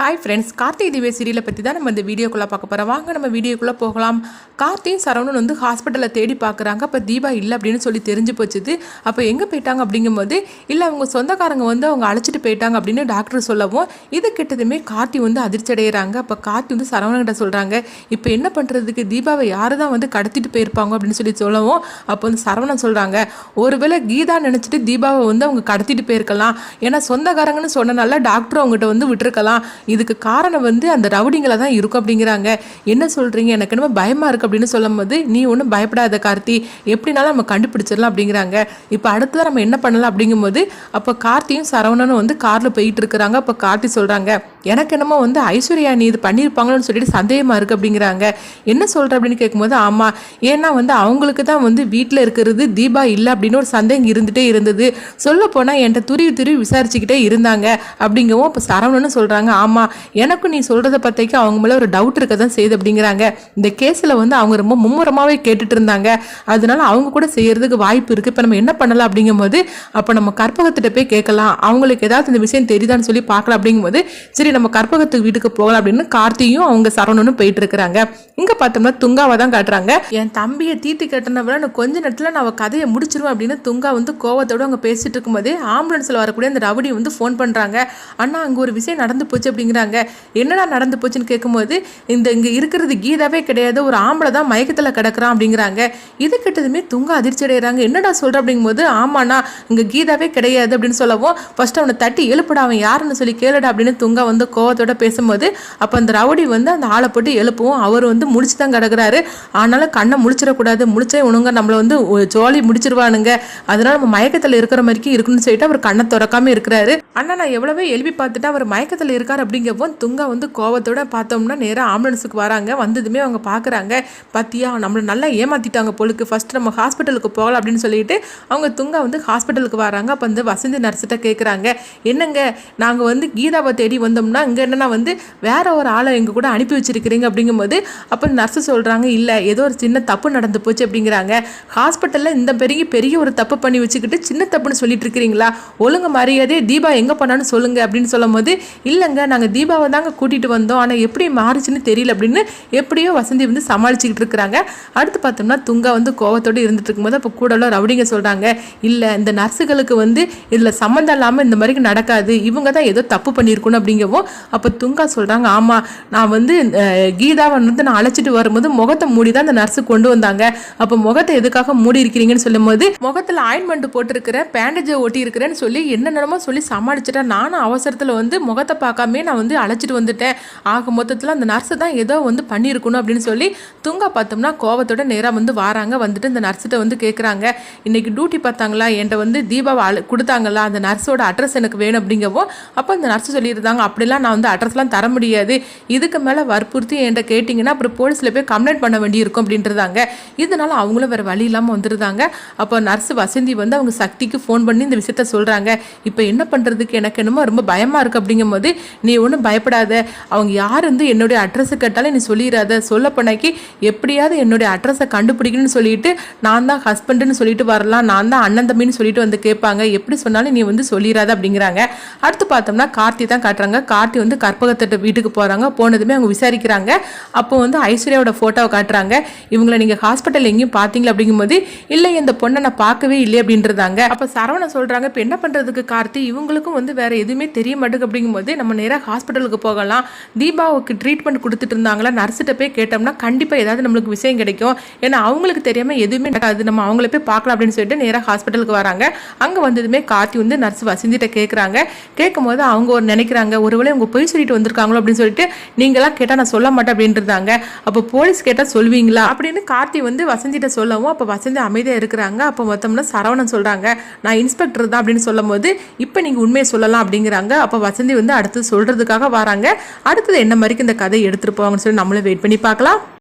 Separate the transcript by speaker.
Speaker 1: Hi friends Karthigai திவ்ய சீரியலை பற்றி தான் நம்ம இந்த வீடியோக்குள்ளே பார்க்க போகிறோம் வாங்க நம்ம வீடியோக்குள்ளே போகலாம். கார்த்தியும் சரவணன் வந்து ஹாஸ்பிட்டலில் தேடி பார்க்குறாங்க. அப்போ தீபா இல்லை அப்படின்னு சொல்லி தெரிஞ்சு போச்சுது. அப்போ எங்கே போயிட்டாங்க அப்படிங்கும்போது இல்லை அவங்க சொந்தக்காரங்க வந்து அவங்க அழைச்சிட்டு போயிட்டாங்க அப்படின்னு டாக்டர் சொல்லவும் இது கிட்டதுமே கார்த்தி வந்து அதிர்ச்சி அடைகிறாங்க அப்போ கார்த்தி வந்து சரவணன்கிட்ட சொல்கிறாங்க இப்போ என்ன பண்ணுறதுக்கு தீபாவை யார் தான் வந்து கடத்திட்டு போயிருப்பாங்க? அப்படின்னு சொல்லி சொல்லவும் அப்போ வந்து சரவணன் சொல்கிறாங்க ஒருவேளை கீதா நினச்சிட்டு தீபாவை வந்து அவங்க கடத்திட்டு போயிருக்கலாம். ஏன்னா சொந்தக்காரங்கன்னு சொன்னனால டாக்டர் அவங்ககிட்ட வந்து விட்டுருக்கலாம். இதுக்கு காரணம் வந்து அந்த ரவுடிங்களை தான் இருக்கும் அப்படிங்கிறாங்க. என்ன சொல்கிறீங்க எனக்கு என்னமோ பயமாக இருக்குது அப்படின்னு சொல்லும்போது நீ ஒன்றும் பயப்படாத கார்த்தி. எப்படினாலும் நம்ம கண்டுபிடிச்சிடலாம் அப்படிங்கிறாங்க. இப்போ அடுத்ததாக நம்ம என்ன பண்ணலாம் அப்படிங்கும்போது அப்போ கார்த்தியும் சரவணனும் வந்து காரில் போயிட்டு இருக்கிறாங்க. அப்போ கார்த்தி சொல்கிறாங்க எனக்கு என்னமோ வந்து ஐஸ்வர்யா நீ இது பண்ணியிருப்பாங்களோன்னு சொல்லிட்டு சந்தேகமாக இருக்குது அப்படிங்கிறாங்க. என்ன சொல்கிற அப்படின்னு கேட்கும்போது ஆமாம் ஏன்னா வந்து அவங்களுக்கு தான் வந்து வீட்டில் இருக்கிறது தீபா இல்லை அப்படின்னு ஒரு சந்தேகம் இருந்துகிட்டே இருந்தது. சொல்ல போனால் என்கிட்ட துருவி துருவி விசாரிச்சுக்கிட்டே இருந்தாங்க அப்படிங்கவும் இப்போ சரவணன்னு சொல்கிறாங்க ஆமாம் எனக்கும் நீ சொல்கிறத பற்றிக்கு அவங்க மேலே ஒரு டவுட் இருக்க தான் செய்யுது அப்படிங்கிறாங்க. இந்த கேஸில் வந்து அவங்க ரொம்ப மும்முரமாகவே கேட்டுட்டு இருந்தாங்க. அதனால அவங்க கூட செய்கிறதுக்கு வாய்ப்பு இருக்குது இப்போ நம்ம என்ன பண்ணலாம் அப்படிங்கும்போது அப்போ நம்ம கற்பகத்திட்ட போய் கேட்கலாம். அவங்களுக்கு ஏதாவது இந்த விஷயம் தெரியுதான்னு சொல்லி பார்க்கலாம் அப்படிங்கும்போது சரி நம்ம கற்பகத்துக்கு வீட்டுக்கு போகலாம் அப்படின்னு கார்த்தியும் அவங்க சரவணனும் போயிட்டு இருக்கிறாங்க இங்கே பார்த்தோம்னா துங்காவை தான் காட்டுறாங்க. என் தம்பியை தீத்து கட்டினவள நான் கொஞ்ச நேரத்தில் நான் அவ கதையை முடிச்சிருவேன் அப்படின்னு துங்கா வந்து கோவத்தோடு அவங்க பேசிட்டு இருக்கும்போதே ஆம்புலன்ஸில் வரக்கூடிய அந்த ரவுடி வந்து ஃபோன் பண்ணுறாங்க அண்ணா அங்கே ஒரு விஷயம் நடந்து போச்சு அப்படிங்கிறாங்க. என்னடா நடந்து போச்சுன்னு கேட்கும்போது இந்த இங்கே இருக்கிறது கீதாவே கிடையாது ஒரு ஆம்பளை தான் மயக்கத்தில் கிடக்குறான் அப்படிங்கிறாங்க. இது கிட்டதுமே துங்க அதிர்ச்சி அடைகிறாங்க என்னடா சொல்கிற அப்படிங்கும்போது ஆமாண்ணா இங்கே கீதாவே கிடையாது அப்படின்னு சொல்லவும் ஃபஸ்ட்டு அவனை தட்டி எழுப்பிடா அவன் யாருன்னு சொல்லி கேளுடா அப்படின்னு துங்கா வந்து கோவத்தோட பேசும்போது அப்போ அந்த ரவுடி வந்து அந்த ஆளை போட்டு எழுப்பவும் அவர் வந்து முடிச்சு தான் கிடக்குறாரு. ஆனாலும் கண்ணை முழிச்சிடக்கூடாது. முழிச்சே உணுங்க நம்மளை வந்து ஜோலி முடிச்சிருவானுங்க. அதனால நம்ம மயக்கத்தில் இருக்கிற மாதிரிக்கு இருக்குன்னு சொல்லிட்டு அவர் கண்ணை திறக்காம இருக்கிறாரு. ஆனால் நான் எவ்வளவே எழுப்பி பார்த்துட்டு அவர் மயக்கத்தில் இருக்கார் அப்படிங்கப்போ துங்கா வந்து கோவத்தோட பார்த்தோம்னா நேராக ஆம்புலன்ஸுக்கு வராங்க. வந்ததுமே அவங்க பார்க்குறாங்க பார்த்தியா நம்மளை நல்லா ஏமாத்திட்டாங்க பொழுக்கு ஃபர்ஸ்ட் நம்ம ஹாஸ்பிட்டலுக்கு போகலாம் அப்படின்னு சொல்லிட்டு அவங்க துங்கா வந்து ஹாஸ்பிட்டலுக்கு வராங்க. அப்போ வந்து வசந்தி நர்ஸ்கிட்ட கேட்குறாங்க என்னங்க நாங்கள் வந்து கீதாவை தேடி வந்தோம்னா இங்கே என்னன்னா வந்து வேற ஒரு ஆளை எங்கள் கூட அனுப்பி வச்சிருக்கிறீங்க அப்படிங்கும்போது அப்போ நர்ஸு சொல்கிறாங்க இல்லை ஏதோ ஒரு சின்ன தப்பு நடந்து போச்சு அப்படிங்கிறாங்க. ஹாஸ்பிட்டலில் இந்த பெரிய பெரிய ஒரு தப்பு பண்ணி வச்சுக்கிட்டு சின்ன தப்புன்னு சொல்லிட்டு இருக்கிறீங்களா? ஒழுங்கு மரியாதையே தீபா எங்கே பண்ணான்னு சொல்லுங்க அப்படின்னு சொல்லும்போது இல்லைங்க நாங்கள் தீபாவை தாங்க கூட்டிகிட்டு வந்தோம். ஆனால் எப்படி மாறிச்சுன்னு தெரியல அப்படின்னு எப்படியோ வசந்தி வந்து சமாளிச்சுக்கிட்டு இருக்கிறாங்க. அடுத்து பார்த்தோம்னா துங்கா வந்து கோவத்தோடு இருந்துட்டு இருக்கும்போது அப்போ கூட ரவுடிங்க சொல்கிறாங்க இல்லை இந்த நர்ஸுகளுக்கு வந்து இதில் சம்மந்தம் இல்லாமல் இந்த மாதிரி நடக்காது. இவங்க தான் ஏதோ தப்பு பண்ணியிருக்கணும் அப்படிங்கவும் அப்போ துங்கா சொல்கிறாங்க ஆமாம் நான் வந்து கீதாவை வந்து நான் அழைச்சிட்டு வரும்போது முகத்தை மூடி தான் அந்த நர்ஸு கொண்டு வந்தாங்க. அப்போ முகத்தை எதுக்காக மூடி இருக்கிறீங்கன்னு சொல்லும்போது முகத்தில் ஆயின்மெண்ட் போட்டிருக்கிற பேண்டேஜை ஒட்டி இருக்கிறேன்னு சொல்லி என்னென்னமோ சொல்லி சமாளிச்சிட்டேன். நானும் அவசரத்தில் வந்து முகத்தை பார்க்காமே நான் வந்து அழைச்சிட்டு வந்துட்டேன். ஆக மொத்தத்தில் அந்த நர்ஸு தான் ஏதோ வந்து பண்ணியிருக்கணும் அப்படின்னு சொல்லி துங்கா பார்த்தோம்னா கோவத்தோட நேராக வந்து வாராங்க. வந்துட்டு இந்த நர்ஸ்கிட்ட வந்து கேட்குறாங்க இன்னைக்கு டியூட்டி பார்த்தாங்களா? என்கிட்ட வந்து தீபாவை கொடுத்தாங்களா? அந்த நர்ஸோட அட்ரஸ் எனக்கு வேணும் அப்படிங்கவும் அப்போ அந்த நர்ஸ் சொல்லியிருந்தாங்க. அப்படிலாம் நான் வந்து அட்ரஸ்லாம் தர முடியாது. இதுக்கு மேலே வற்புறுத்தி என்கிட்ட கேட்டிங்கன்னா அப்புறம் போலீஸில் போய் கம்ப்ளைண்ட் பண்ண வேண்டியிருக்கும் அப்படின்றதாங்க. இதனால் அவங்களும் வேறு வழி இல்லாமல் வந்துருந்தாங்க அப்போ நர்ஸ் வசந்தி வந்து அவங்க சக்திக்கு ஃபோன் பண்ணி இந்த விஷயத்த சொல்கிறாங்க இப்போ என்ன பண்ணுறதுக்கு எனக்கு என்னமோ ரொம்ப பயமாக இருக்குது அப்படிங்கும்போது நீ ஒன்றும் பயப்படாத. அவங்க யார் வந்து என்னுடைய அட்ரஸை கேட்டாலும் நீ சொல்லிடாத சொல்லப்போனாக்கி எப்படியாவது என்னுடைய அட்ரஸை கண்டுபிடிக்கணும்னு சொல்லிட்டு நான் தான் ஹஸ்பண்டுன்னு சொல்லிட்டு வரலாம். நான் தான் அண்ணன் தம்பின்னு சொல்லிட்டு வந்து கேட்பாங்க. எப்படி சொன்னாலும் நீ வந்து சொல்லிடாத அப்படிங்கிறாங்க. அடுத்து பார்த்தோம்னா கார்த்தி தான் காட்டுறாங்க. கார்த்தி வந்து கற்பகத்திட்ட வீட்டுக்கு போகிறாங்க போனதுமே அவங்க விசாரிக்கிறாங்க. அப்போ வந்து ஐஸ்வர்யாவோட ஃபோட்டோவை காட்டுறாங்க. இவங்களை நீங்கள் ஹாஸ்பிட்டல் எங்கேயும் பார்த்தீங்களா அப்படிங்கும்போது இல்லை இந்த பொண்ணை நான் பார்க்கவே இல்லை அப்படின்றதாங்க. அப்போ சரவணன் சொல்கிறாங்க இப்போ என்ன பண்ணுறதுக்கு கார்த்தி? இவங்களுக்கும் வந்து வேறு எதுவுமே தெரிய மாட்டேங்குது அப்படிங்கும்போது நம்ம நேராக ஹாஸ்பிட்டலுக்கு போகலாம். தீபாவுக்கு ட்ரீட்மெண்ட் கொடுத்துட்டு இருந்தாங்களா? நர்ஸ்கிட்ட போய் கேட்டோம்னா கண்டிப்பாக ஏதாவது நம்மளுக்கு விஷயம் கிடைக்கும். ஏன்னா அவங்களுக்கு தெரியாமல் எதுவுமே நடக்காது. நம்ம அவங்கள போய் பார்க்கலாம் அப்படின்னு சொல்லிட்டு நேராக ஹாஸ்பிட்டலுக்கு வராங்க. அங்கே வந்ததுமே கார்த்தி வந்து நர்ஸ் வசந்திட்ட கேட்குறாங்க கேட்கும்போது அவங்க ஒரு நினைக்கிறாங்க ஒருவேளை உங்க பொய் சொல்லிட்டு வந்திருக்காங்களோ அப்படின்னு சொல்லிட்டு நீங்களாம் கேட்டால் நான் சொல்ல மாட்டேன் அப்படின்றாங்க அப்போ போலீஸ் கேட்டால் சொல்வீங்களா? அப்படின்னு கார்த்தி வந்து வசந்திட்ட சொல்லவும் அப்போ வசந்தி அமைதியாக இருக்கிறாங்க. அப்போ மொத்தம்னா சரவணன் சொல்கிறாங்க நான் இன்ஸ்பெக்டர் தான் அப்படின்னு சொல்லும் போது இப்போ நீங்கள் உண்மையை சொல்லலாம் அப்படிங்கிறாங்க. அப்போ வசந்தி வந்து அடுத்து சொல்கிறதுக்காக வராங்க. அடுத்தது என்ன மாதிரிக்கு இந்த கதை எடுத்துகிட்டு போவாங்கன்னு சொல்லி நம்மளும் வெயிட் பண்ணி பார்க்கலாம்.